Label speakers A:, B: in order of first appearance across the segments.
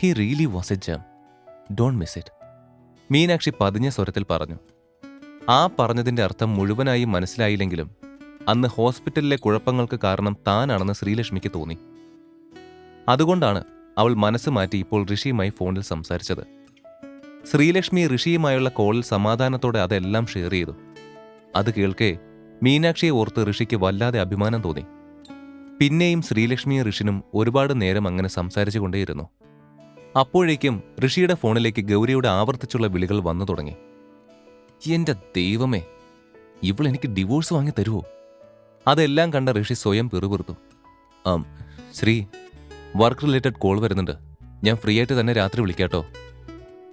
A: He really was a gem don't miss it Meenakshi പതിഞ്ഞ സ്വരത്തിൽ പറഞ്ഞു. ആ പറഞ്ഞതിന്റെ അർത്ഥം മുഴുവനായി മനസ്സിലായില്ലെങ്കിലും അന്ന് ഹോസ്പിറ്റലിലെ കുഴപ്പങ്ങൾക്ക് കാരണം താനാണെന്ന് ശ്രീലക്ഷ്മിക്ക് തോന്നി. അതുകൊണ്ടാണ് അവൾ മനസ്സ് മാറ്റി ഇപ്പോൾ ഋഷിയുമായി ഫോണിൽ സംസാരിച്ചത്. ശ്രീലക്ഷ്മി ഋഷിയുമായുള്ള കോളിൽ സമാധാനത്തോടെ അതെല്ലാം ഷെയർ ചെയ്തു. അത് കേൾക്കേ മീനാക്ഷിയെ ഓർത്ത് ഋഷിക്ക് വല്ലാതെ അഭിമാനം തോന്നി. പിന്നെയും ശ്രീലക്ഷ്മിയും ഋഷിനും ഒരുപാട് നേരം അങ്ങനെ സംസാരിച്ചു കൊണ്ടേയിരുന്നു. അപ്പോഴേക്കും ഋഷിയുടെ ഫോണിലേക്ക് ഗൗരിയുടെ ആവർത്തിച്ചുള്ള വിളികൾ വന്നു തുടങ്ങി. എന്റെ ദൈവമേ ഇവൾ എനിക്ക് ഡിവോഴ്സ് വാങ്ങി തരുമോ അതെല്ലാം കണ്ട ഋഷി സ്വയം പിറുപിറുത്തു. ആം ശ്രീ വർക്ക് റിലേറ്റഡ് കോൾ വരുന്നുണ്ട്. ഞാൻ ഫ്രീ ആയിട്ട് തന്നെ രാത്രി വിളിക്കാട്ടോ.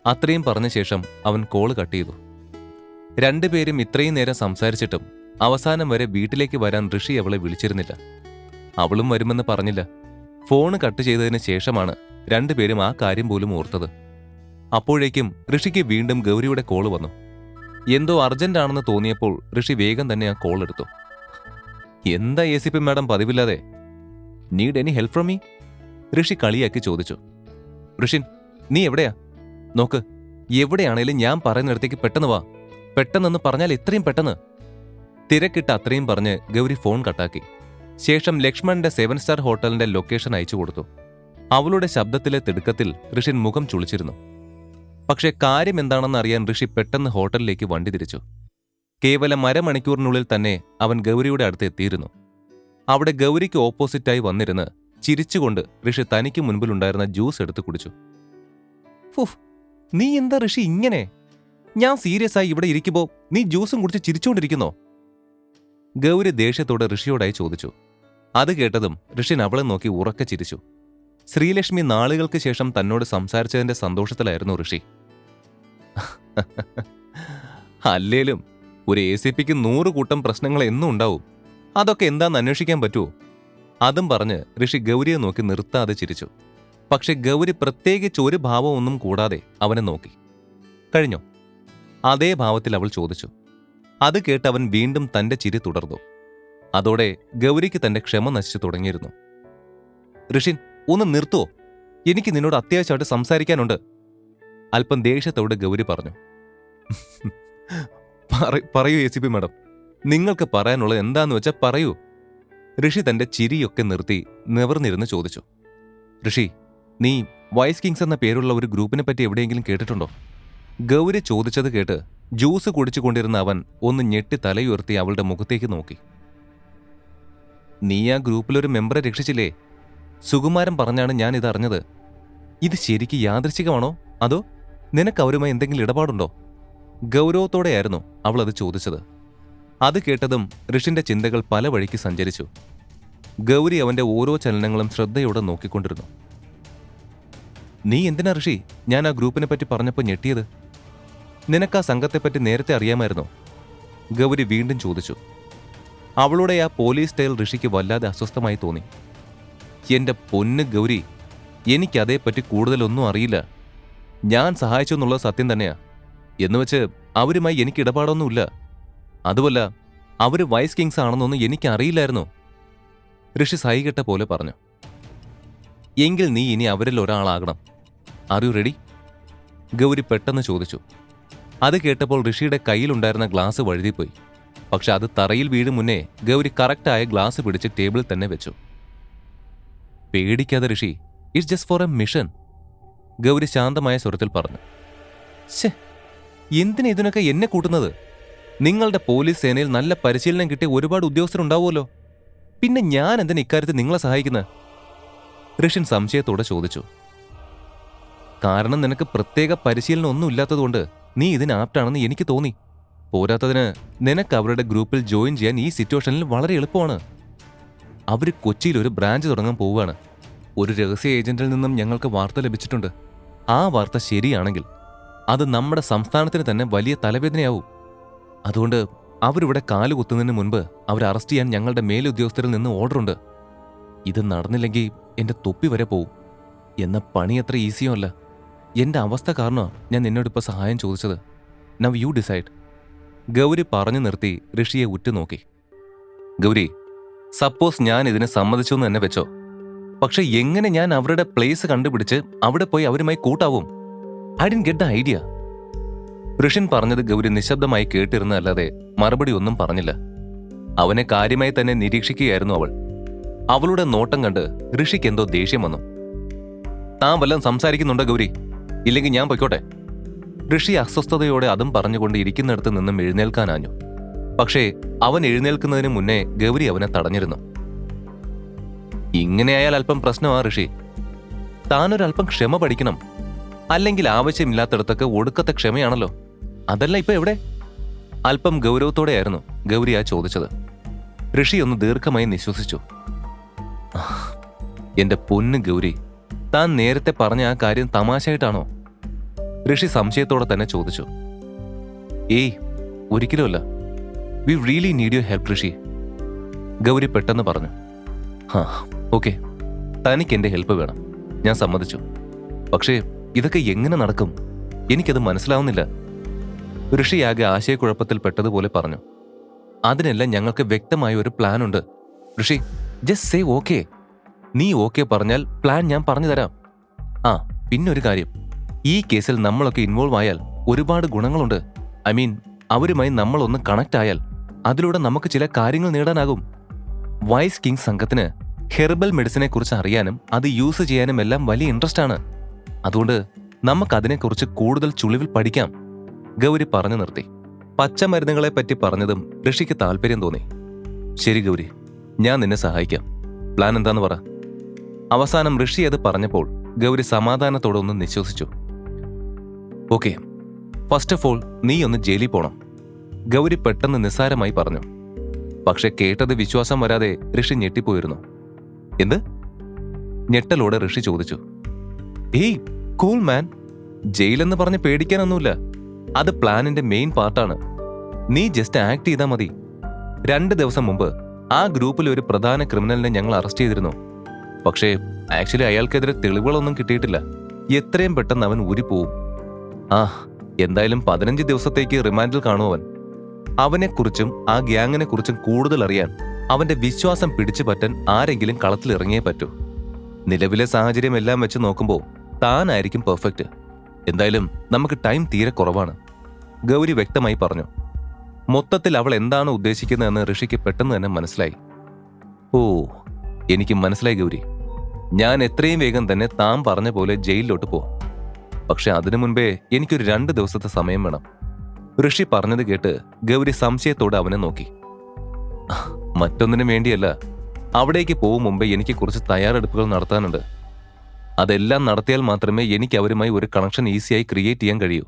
A: അത്രയും പറഞ്ഞ ശേഷം അവൻ കോൾ കട്ട് ചെയ്തു. രണ്ടുപേരും ഇത്രയും നേരം സംസാരിച്ചിട്ടും അവസാനം വരെ വീട്ടിലേക്ക് വരാൻ ഋഷി അവളെ വിളിച്ചിരുന്നില്ല. അവളും വരുമെന്ന് പറഞ്ഞില്ല. ഫോണ് കട്ട് ചെയ്തതിന് ശേഷമാണ് രണ്ടുപേരും ആ കാര്യം പോലും ഓർത്തത്. അപ്പോഴേക്കും ഋഷിക്ക് വീണ്ടും ഗൗരിയുടെ കോൾ വന്നു. എന്തോ അർജന്റ് ആണെന്ന് തോന്നിയപ്പോൾ ഋഷി വേഗം തന്നെ ആ കോൾ എടുത്തു. എന്താ എ സി പി മാഡം പതിവില്ലാതെ? Need any help from me? Rishi കളിയാക്കി ചോദിച്ചു. ഋഷിൻ നീ എവിടെയാ? നോക്ക് എവിടെയാണേലും ഞാൻ പറയുന്നിടത്തേക്ക് പെട്ടെന്ന് വാ. പെട്ടെന്നെന്ന് പറഞ്ഞാൽ എത്രയും പെട്ടെന്ന്. തിരക്കിട്ട് അത്രയും പറഞ്ഞ് ഗൗരി ഫോൺ കട്ടാക്കി. ശേഷം ലക്ഷ്മണന്റെ സെവൻ സ്റ്റാർ ഹോട്ടലിന്റെ ലൊക്കേഷൻ അയച്ചു കൊടുത്തു. അവളുടെ ശബ്ദത്തിലെ തിടുക്കത്തിൽ ഋഷിൻ മുഖം ചുളിച്ചിരുന്നു. പക്ഷെ കാര്യം എന്താണെന്ന് അറിയാൻ ഋഷി പെട്ടെന്ന് ഹോട്ടലിലേക്ക് വണ്ടി തിരിച്ചു. കേവലം അരമണിക്കൂറിനുള്ളിൽ തന്നെ അവൻ ഗൗരിയുടെ അടുത്ത് എത്തിയിരുന്നു. അവിടെ ഗൗരിക്ക് ഓപ്പോസിറ്റായി വന്നിരുന്ന് ചിരിച്ചുകൊണ്ട് ഋഷി തനിക്ക് മുൻപിലുണ്ടായിരുന്ന ജ്യൂസ് എടുത്തു കുടിച്ചു. ഫുഫ് നീ എന്താ ഋഷി ഇങ്ങനെ? ഞാൻ സീരിയസ് ആയി ഇവിടെ ഇരിക്കുമ്പോ നീ ജ്യൂസും കുടിച്ച് ചിരിച്ചുകൊണ്ടിരിക്കുന്നോ ഗൗരി ദേഷ്യത്തോടെ ഋഷിയോടായി ചോദിച്ചു. അത് കേട്ടതും ഋഷിൻ അവളെ നോക്കി ഉറക്കെ ചിരിച്ചു. ശ്രീലക്ഷ്മി നാളുകൾക്ക് ശേഷം തന്നോട് സംസാരിച്ചതിന്റെ സന്തോഷത്തിലായിരുന്നു ഋഷി. അല്ലേലും ഒരു എ സി പിക്ക് നൂറ് കൂട്ടം പ്രശ്നങ്ങൾ എന്നും ഉണ്ടാവും. അതൊക്കെ എന്താന്ന് അന്വേഷിക്കാൻ പറ്റുമോ അതും പറഞ്ഞ് ഋഷി ഗൗരിയെ നോക്കി നിർത്താതെ ചിരിച്ചു. പക്ഷെ ഗൗരി പ്രത്യേകിച്ച് ഒരു ഭാവമൊന്നും കൂടാതെ അവനെ നോക്കി. കഴിഞ്ഞോ? അതേ ഭാവത്തിൽ അവൾ ചോദിച്ചു. അത് കേട്ട് അവൻ വീണ്ടും തന്റെ ചിരി തുടർന്നു. അതോടെ ഗൗരിക്ക് തന്റെ ക്ഷമ നശിച്ചു തുടങ്ങിയിരുന്നു. ഋഷിൻ ഒന്ന് നിർത്തുവോ? എനിക്ക് നിന്നോട് അത്യാവശ്യമായിട്ട് സംസാരിക്കാനുണ്ട്. അല്പം ദേഷ്യത്തോടെ ഗൗരി പറഞ്ഞു. പറയൂ എ സി പി മാഡം. നിങ്ങൾക്ക് പറയാനുള്ളത് എന്താന്ന് വെച്ചാൽ പറയൂ. ഋഷി തന്റെ ചിരിയൊക്കെ നിർത്തി നിവർന്നിരുന്ന് ചോദിച്ചു. ഋഷി നീ വൈസ് കിങ്സ് എന്ന പേരുള്ള ഒരു ഗ്രൂപ്പിനെ പറ്റി എവിടെയെങ്കിലും കേട്ടിട്ടുണ്ടോ? ഗൗരി ചോദിച്ചത് കേട്ട് ജ്യൂസ് കുടിച്ചുകൊണ്ടിരുന്ന അവൻ ഒന്ന് ഞെട്ടി തലയുയർത്തി അവളുടെ മുഖത്തേക്ക് നോക്കി. നീ ആ ഗ്രൂപ്പിലൊരു മെമ്പറെ രക്ഷിച്ചില്ലേ? സുകുമാരൻ പറഞ്ഞാണ് ഞാൻ ഇത് അറിഞ്ഞത്. ഇത് ശരിക്ക് യാദൃശികമാണോ? അതോ നിനക്ക് അവരുമായി എന്തെങ്കിലും ഇടപാടുണ്ടോ? ഗൗരവത്തോടെയായിരുന്നു അവൾ അത് ചോദിച്ചത്. അത് കേട്ടതും ഋഷിന്റെ ചിന്തകൾ പല വഴിക്ക് സഞ്ചരിച്ചു. ഗൗരി അവന്റെ ഓരോ ചലനങ്ങളും ശ്രദ്ധയോടെ നോക്കിക്കൊണ്ടിരുന്നു. നീ എന്തിനാ ഋഷി? ഞാൻ ആ ഗ്രൂപ്പിനെ പറ്റി പറഞ്ഞപ്പോൾ ഞെട്ടിയത്. നിനക്ക് ആ സംഘത്തെപ്പറ്റി നേരത്തെ അറിയാമായിരുന്നോ? ഗൗരി വീണ്ടും ചോദിച്ചു. അവളുടെ ആ പോലീസ് സ്റ്റൈൽ ഋഷിക്ക് വല്ലാതെ അസ്വസ്ഥമായി തോന്നി. എന്റെ പൊന്ന് ഗൗരി എനിക്കതേപ്പറ്റി കൂടുതലൊന്നും അറിയില്ല. ഞാൻ സഹായിച്ചു എന്നുള്ളത് സത്യം തന്നെയാ. എന്നുവെച്ച് അവരുമായി എനിക്ക് ഇടപാടൊന്നുമില്ല. അതുമല്ല അവർ വൈസ് കിങ്സ് ആണെന്നൊന്നും എനിക്കറിയില്ലായിരുന്നു ഋഷി സൈകെട്ട പോലെ പറഞ്ഞു. എങ്കിൽ നീ ഇനി അവരിൽ ഒരാളാകണം. അറിയൂ റെഡി ഗൗരി പെട്ടെന്ന് ചോദിച്ചു. അത് കേട്ടപ്പോൾ ഋഷിയുടെ കയ്യിലുണ്ടായിരുന്ന ഗ്ലാസ് വഴുതിപ്പോയി. പക്ഷെ അത് തറയിൽ വീഴും മുന്നേ ഗൗരി കറക്റ്റായ ഗ്ലാസ് പിടിച്ച് ടേബിളിൽ തന്നെ വെച്ചു. പേടിക്കാതെ Rishi it's just for a mission Gauri ശാന്തമായ സ്വരത്തിൽ പറഞ്ഞു. എന്തിനാ ഇതിനൊക്കെ എന്നെ കൂട്ടുന്നത്? നിങ്ങളുടെ പോലീസ് സേനയിൽ നല്ല പരിശീലനം കിട്ടിയ ഒരുപാട് ഉദ്യോഗസ്ഥരുണ്ടാവുമല്ലോ. പിന്നെ ഞാൻ എന്തിനാ ഇക്കാര്യത്തിൽ നിങ്ങളെ സഹായിക്കുന്നത് ഋഷിൻ സംശയത്തോടെ ചോദിച്ചു. കാരണം നിനക്ക് പ്രത്യേക പരിശീലനം ഒന്നും ഇല്ലാത്തതുകൊണ്ട് നീ ഇതിന് ആപ്റ്റാണെന്ന് എനിക്ക് തോന്നി. പോരാത്തതിന് നിനക്ക് അവരുടെ ഗ്രൂപ്പിൽ ജോയിൻ ചെയ്യാൻ ഈ സിറ്റുവേഷനിൽ വളരെ എളുപ്പമാണ്. അവർ കൊച്ചിയിൽ ഒരു ബ്രാഞ്ച് തുടങ്ങാൻ പോവുകയാണ്. ഒരു രഹസ്യ ഏജന്റിൽ നിന്നും ഞങ്ങൾക്ക് വാർത്ത ലഭിച്ചിട്ടുണ്ട്. ആ വാർത്ത ശരിയാണെങ്കിൽ അത് നമ്മുടെ സംസ്ഥാനത്തിന് തന്നെ വലിയ തലവേദനയാവും. അതുകൊണ്ട് അവരിവിടെ കാലുകുത്തുന്നതിന് മുൻപ് അവരെ അറസ്റ്റ് ചെയ്യാൻ ഞങ്ങളുടെ മേലുദ്യോഗസ്ഥരിൽ നിന്ന് ഓർഡറുണ്ട്. ഇത് നടന്നില്ലെങ്കിൽ എന്റെ തൊപ്പി വരെ പോവും. എന്ന പണി അത്ര ഈസിയോ അല്ല എന്റെ അവസ്ഥ കാരണമാണ് ഞാൻ നിന്നോടിപ്പോൾ സഹായം ചോദിച്ചത്. നവ് യു ഡിസൈഡ് ഗൗരി പറഞ്ഞു നിർത്തി ഋഷിയെ ഉറ്റുനോക്കി. ഗൗരി സപ്പോസ് ഞാൻ ഇതിനെ സമ്മതിച്ചു എന്ന് തന്നെ വെച്ചോ. പക്ഷെ എങ്ങനെ ഞാൻ അവരുടെ പ്ലേസ് കണ്ടുപിടിച്ച് അവിടെ പോയി അവരുമായി കൂട്ടാവും? I didn't get the idea Rishin പറഞ്ഞത് ഗൗരി നിശബ്ദമായി കേട്ടിരുന്നതല്ലാതെ മറുപടി ഒന്നും പറഞ്ഞില്ല. അവനെ കാര്യമായി തന്നെ നിരീക്ഷിക്കുകയായിരുന്നു അവൾ. അവളുടെ നോട്ടം കണ്ട് ഋഷിക്ക് എന്തോ ദേഷ്യം വന്നു. താൻ വല്ലതും സംസാരിക്കുന്നുണ്ടോ ഗൗരി? ഇല്ലെങ്കിൽ ഞാൻ പൊയ്ക്കോട്ടെ? ഋഷി അസ്വസ്ഥതയോടെ അതും പറഞ്ഞുകൊണ്ട് ഇരിക്കുന്നിടത്ത് നിന്നും എഴുന്നേൽക്കാനാഞ്ഞു പക്ഷേ അവൻ എഴുന്നേൽക്കുന്നതിന് മുന്നേ ഗൗരി അവനെ തടഞ്ഞിരുന്നു. ഇങ്ങനെയായാൽ അല്പം പ്രശ്നമാ ഋഷി. താനൊരല്പം ക്ഷമ പഠിക്കണം. അല്ലെങ്കിൽ ആവശ്യമില്ലാത്തിടത്തൊക്കെ ഒടുക്കത്തെ ക്ഷമയാണല്ലോ. അതല്ല ഇപ്പൊ എവിടെ? അല്പം ഗൗരവത്തോടെയായിരുന്നു ഗൗരി ആ ചോദിച്ചത്. ഋഷി ഒന്ന് ദീർഘമായി നിശ്വസിച്ചു. എന്റെ പൊന്ന് ഗൗരി താൻ നേരത്തെ പറഞ്ഞ ആ കാര്യം തമാശയായിട്ടാണോ? ഋഷി സംശയത്തോടെ തന്നെ ചോദിച്ചു ഏയ് ഒരിക്കലുമല്ല. We really need you help Rishi Gauri പെട്ടെന്ന് പറഞ്ഞു. ഹാ ഓക്കെ. തനിക്ക് എന്റെ ഹെൽപ്പ് വേണം. ഞാൻ സമ്മതിച്ചു. പക്ഷേ ഇതൊക്കെ എങ്ങനെ നടക്കും? എനിക്കത് മനസ്സിലാവുന്നില്ല. ഋഷിയാകെ ആശയക്കുഴപ്പത്തിൽ പെട്ടതുപോലെ പറഞ്ഞു. അതിനെല്ലാം ഞങ്ങൾക്ക് വ്യക്തമായ ഒരു പ്ലാൻ ഉണ്ട്. ഋഷി ജസ്റ്റ് സേ ഓക്കെ നീ ഓക്കെ പറഞ്ഞാൽ പ്ലാൻ ഞാൻ പറഞ്ഞു തരാം. ആ പിന്നൊരു കാര്യം. ഈ കേസിൽ നമ്മളൊക്കെ ഇൻവോൾവ് ആയാൽ ഒരുപാട് ഗുണങ്ങളുണ്ട്. ഐ മീൻ അവരുമായി നമ്മളൊന്ന് കണക്ട് ആയാൽ അതിലൂടെ നമുക്ക് ചില കാര്യങ്ങൾ നേടാനാകും. വൈസ് കിങ് സംഘത്തിന് ഹെർബൽ മെഡിസിനെ കുറിച്ച് അറിയാനും അത് യൂസ് ചെയ്യാനും എല്ലാം വലിയ ഇൻട്രസ്റ്റ് ആണ്. അതുകൊണ്ട് നമുക്കതിനെക്കുറിച്ച് കൂടുതൽ ചുളിവിൽ പഠിക്കാം. ഗൗരി പറഞ്ഞു നിർത്തി. പച്ചമരുന്നുകളെ പറ്റി പറഞ്ഞതും ഋഷിക്ക് താല്പര്യം തോന്നി. ശരി ഗൗരി ഞാൻ നിന്നെ സഹായിക്കാം. പ്ലാൻ എന്താന്ന് പറ. അവസാനം ഋഷി അത് പറഞ്ഞപ്പോൾ ഗൗരി സമാധാനത്തോടെ ഒന്ന് നിശ്വസിച്ചു. ഓക്കെ. ഫസ്റ്റ് ഓഫ് ഓൾ നീ ഒന്ന് ജയിലിൽ പോണം. ഗൗരി പെട്ടെന്ന് നിസ്സാരമായി പറഞ്ഞു. പക്ഷെ കേട്ടത് വിശ്വാസം വരാതെ ഋഷി ഞെട്ടിപ്പോയിരുന്നു. എന്ത്? ഞെട്ടലോടെ ഋഷി ചോദിച്ചു. ഏയ് കൂൾ മാൻ ജയിലെന്ന് പറഞ്ഞ് പേടിക്കാനൊന്നുമില്ല. അത് പ്ലാനിന്റെ മെയിൻ പാർട്ടാണ് നീ ജസ്റ്റ് ആക്ട് ചെയ്താൽ മതി. രണ്ട് ദിവസം മുമ്പ് ആ ഗ്രൂപ്പിലെ ഒരു പ്രധാന ക്രിമിനലിനെ ഞങ്ങൾ അറസ്റ്റ് ചെയ്തിരുന്നു. പക്ഷേ ആക്ച്വലി അയാൾക്കെതിരെ തെളിവുകളൊന്നും കിട്ടിയിട്ടില്ല. എത്രയും പെട്ടെന്ന് അവൻ ഊരിപ്പോവും. ആ എന്തായാലും പതിനഞ്ച് ദിവസത്തേക്ക് റിമാൻഡിൽ കാണും അവൻ അവനെക്കുറിച്ചും ആ ഗ്യാങ്ങിനെ കുറിച്ചും കൂടുതൽ അറിയാൻ അവന്റെ വിശ്വാസം പിടിച്ചു പറ്റാൻ ആരെങ്കിലും കളത്തിലിറങ്ങിയേ പറ്റൂ. നിലവിലെ സാഹചര്യം എല്ലാം വെച്ച് നോക്കുമ്പോൾ താനായിരിക്കും പെർഫെക്റ്റ് എന്തായാലും നമുക്ക് ടൈം തീരെ കുറവാണ്. ഗൗരി വ്യക്തമായി പറഞ്ഞു. മൊത്തത്തിൽ അവൾ എന്താണ് ഉദ്ദേശിക്കുന്നതെന്ന് ഋഷിക്ക് പെട്ടെന്ന് തന്നെ മനസ്സിലായി. ഓ എനിക്ക് മനസ്സിലായി ഗൗരി. ഞാൻ എത്രയും വേഗം തന്നെ താൻ പറഞ്ഞ പോലെ ജയിലിലോട്ട് പോവാം. പക്ഷെ അതിനു മുൻപേ എനിക്കൊരു രണ്ട് ദിവസത്തെ സമയം വേണം. ഋഷി പറഞ്ഞത് കേട്ട് ഗൗരി സംശയത്തോടെ അവനെ നോക്കി. "ആഹ്, മറ്റൊന്നിനും വേണ്ടിയല്ല അവിടേക്ക് പോകും മുമ്പേ എനിക്ക് കുറച്ച് തയ്യാറെടുപ്പുകൾ നടത്താനുണ്ട്. അതെല്ലാം നടത്തിയാൽ മാത്രമേ എനിക്ക് അവരുമായി ഒരു കണക്ഷൻ ഈസിയായി ക്രിയേറ്റ് ചെയ്യാൻ കഴിയൂ.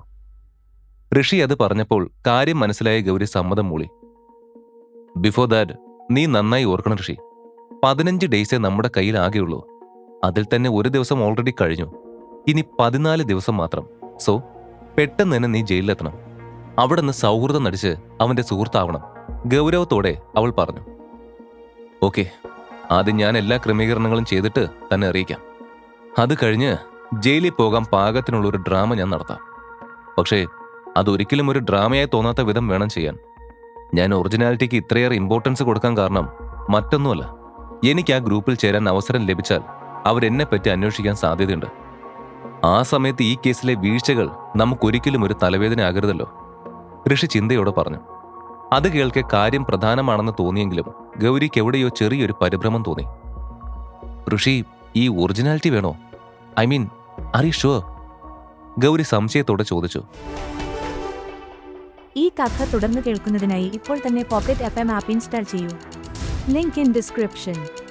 A: ഋഷി അത് പറഞ്ഞപ്പോൾ കാര്യം മനസ്സിലായ ഗൗരി സമ്മതം മൂളി. ബിഫോർ ദാറ്റ് നീ നന്നായി ഓർക്കണം ഋഷി. പതിനഞ്ച് ഡേയ്സേ നമ്മുടെ കയ്യിൽ ആകെയുള്ളൂ. അതിൽ തന്നെ ഒരു ദിവസം ഓൾറെഡി കഴിഞ്ഞു. ഇനി പതിനാല് ദിവസം മാത്രം. സോ പെട്ടെന്ന് തന്നെ നീ ജയിലിലെത്തണം. അവിടെ നിന്ന് സൗഹൃദം നടിച്ച് അവന്റെ സുഹൃത്താവണം. ഗൗരവത്തോടെ അവൾ പറഞ്ഞു. ഓക്കെ ആദ്യം ഞാൻ എല്ലാ ക്രമീകരണങ്ങളും ചെയ്തിട്ട് തന്നെ അറിയിക്കാം. അത് കഴിഞ്ഞ് ജയിലിൽ പോകാൻ പാകത്തിനുള്ള ഒരു ഡ്രാമ ഞാൻ നടത്താം. പക്ഷേ അതൊരിക്കലും ഒരു ഡ്രാമയായി തോന്നാത്ത വിധം വേണം ചെയ്യാൻ. ഞാൻ ഒറിജിനാലിറ്റിക്ക് ഇത്രയേറെ ഇമ്പോർട്ടൻസ് കൊടുക്കാൻ കാരണം മറ്റൊന്നുമല്ല. എനിക്ക് ആ ഗ്രൂപ്പിൽ ചേരാൻ അവസരം ലഭിച്ചാൽ അവരെന്നെ പറ്റി അന്വേഷിക്കാൻ സാധ്യതയുണ്ട്. ആ സമയത്ത് ഈ കേസിലെ വീഴ്ചകൾ നമുക്കൊരിക്കലും ഒരു തലവേദന ആകരുതല്ലോ. ഋഷി ചിന്തയോടെ പറഞ്ഞു. അത് കേൾക്കെ കാര്യം പ്രധാനമാണെന്ന് തോന്നിയെങ്കിലും ഗൗരിക്ക് എവിടെയോ ചെറിയൊരു പരിഭ്രമം തോന്നി. ഋഷി ഈ ഒറിജിനാലിറ്റി വേണോ? I mean are you sure Gauri സംശയത്തോടെ ചോദിച്ചു.
B: ഈ കഥ തുടർന്ന് കേൾക്കുന്നതിനായി ഇപ്പോൾ തന്നെ പോക്കറ്റ് എഫ് എം ആപ്പ് ഇൻസ്റ്റാൾ ചെയ്യൂ. Link in description.